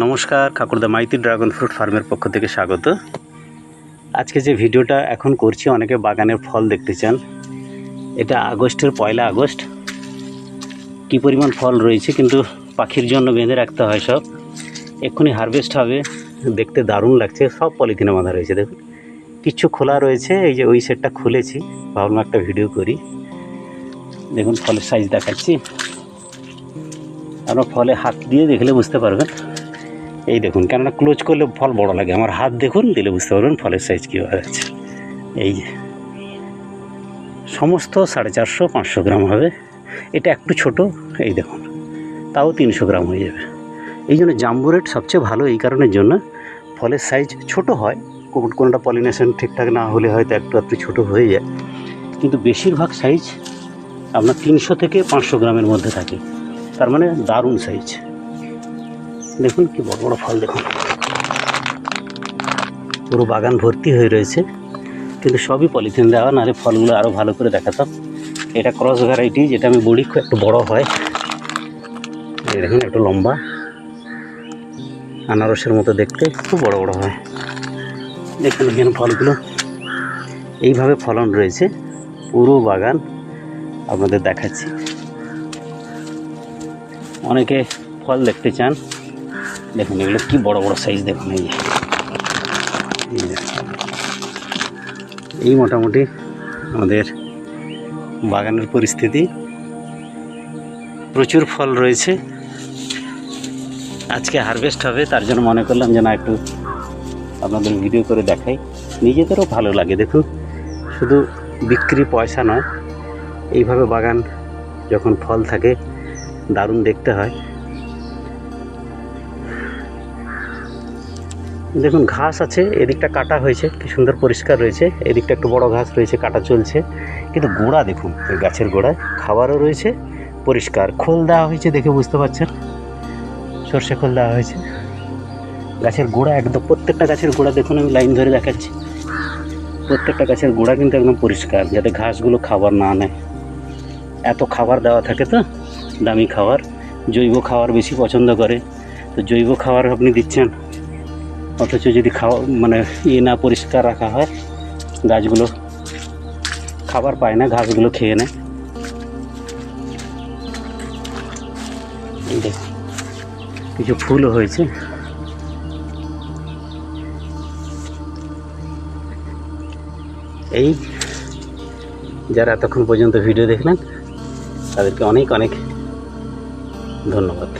নমস্কার ঠাকুরদা Maiti dragon fruit ফার্মের পক্ষ থেকে স্বাগত। আজকে যে ভিডিওটা এখন করছি, অনেকে বাগানের ফল দেখতে চান। এটা আগস্টের পয়লা আগস্ট। কী পরিমাণ ফল রয়েছে, কিন্তু পাখির জন্য বেঁধে রাখতে হয় সব। এক্ষুনি হারভেস্ট হবে, দেখতে দারুণ লাগছে, সব পলিথিনে বাঁধা রয়েছে। দেখুন কিচ্ছু খোলা রয়েছে, এই যে ওই সেটটা খুলেছি, ভাবলাম একটা ভিডিও করি। দেখুন, ফলের সাইজ দেখাচ্ছি। আপনার ফলে হাত দিয়ে দেখলে বুঝতে পারবেন। এই দেখুন, কেননা ক্লোজ করলে ফল বড় লাগে। আমার হাত দেখুন, দিলে বুঝতে পারবেন ফলের সাইজ কীভাবে আছে। এই যে, সমস্ত সাড়ে চারশো, পাঁচশো গ্রাম হবে। এটা একটু ছোট, এই দেখুন, তাও তিনশো গ্রাম হয়ে যাবে। এই জন্য জাম্বু রেট সবচেয়ে ভালো এই কারণের জন্য ফলের সাইজ ছোট হয়। কোন- কোনোটা পলিনেশন ঠিকঠাক না হলে হয়তো একটু একটু ছোটো হয়ে যায়। কিন্তু বেশিরভাগ সাইজ আপনার তিনশো থেকে পাঁচশো গ্রামের মধ্যে থাকে। তার মানে দারুণ সাইজ দেখুন কি বড় বড় ফল দেখুন। পুরো বাগান ভর্তি হয়ে রয়েছে, কিন্তু সবই পলিথিন দেওয়া, নাহলে ফলগুলো আরও ভালো করে দেখাতাম। এটা ক্রস ভ্যারাইটি, যেটা আমি বড়ি খুব একটু বড় হয়। দেখুন, একটু লম্বা। আনারসের মতো দেখতে, খুব বড় বড় হয়। দেখুন এখানে ফলগুলো। এইভাবে ফলন রয়েছে, পুরো বাগান আপনাদের দেখাচ্ছি। অনেকে ফল দেখতে চান দেখুন, এগুলো কি বড় বড় সাইজ দেখুন, এই। এই মোটামুটি আমাদের বাগানের পরিস্থিতি। প্রচুর ফল রয়েছে। আজকে হারভেস্ট হবে, তার জন্য মনে করলাম যে না একটু আপনাদের ভিডিও করে দেখাই। নিজেদেরও ভালো লাগে, দেখুন। শুধু বিক্রি পয়সা নয়, এইভাবে বাগান যখন ফল থাকে, দারুণ দেখতে হয়। দেখুন, ঘাস আছে, এদিকটা কাটা হয়েছে, কি সুন্দর পরিষ্কার রয়েছে, এদিকটা একটু বড় ঘাস রয়েছে, কাটা চলছে। কিন্তু গোড়া দেখুন, ওই গাছের গোড়ায় খাবারও রয়েছে, পরিষ্কার। খোল দেওয়া হয়েছে দেখে বুঝতে পারছেন? সর্ষে খোল দেওয়া হয়েছে। গাছের গোড়া একদম, প্রত্যেকটা গাছের গোড়া দেখুন, আমি লাইন ধরে দেখাচ্ছি। প্রত্যেকটা গাছের গোড়া কিন্তু একদম পরিষ্কার, যাতে ঘাসগুলো খাবার না নেয়। এত খাবার দেওয়া থাকে তো, দামি খাবার, জৈব খাবার বেশি পছন্দ করে। তো জৈব খাবার আপনি দিচ্ছেন? অথচ যদি খাওয়া মানে ইয়ে না পরিষ্কার রাখা হয়, গাছগুলো খাবার পায় না, ঘাসগুলো খেয়ে নেয়। কিছু ফুলও হয়েছে। এই যারা এতক্ষণ পর্যন্ত ভিডিও দেখলেন, তাদেরকে অনেক অনেক ধন্যবাদ।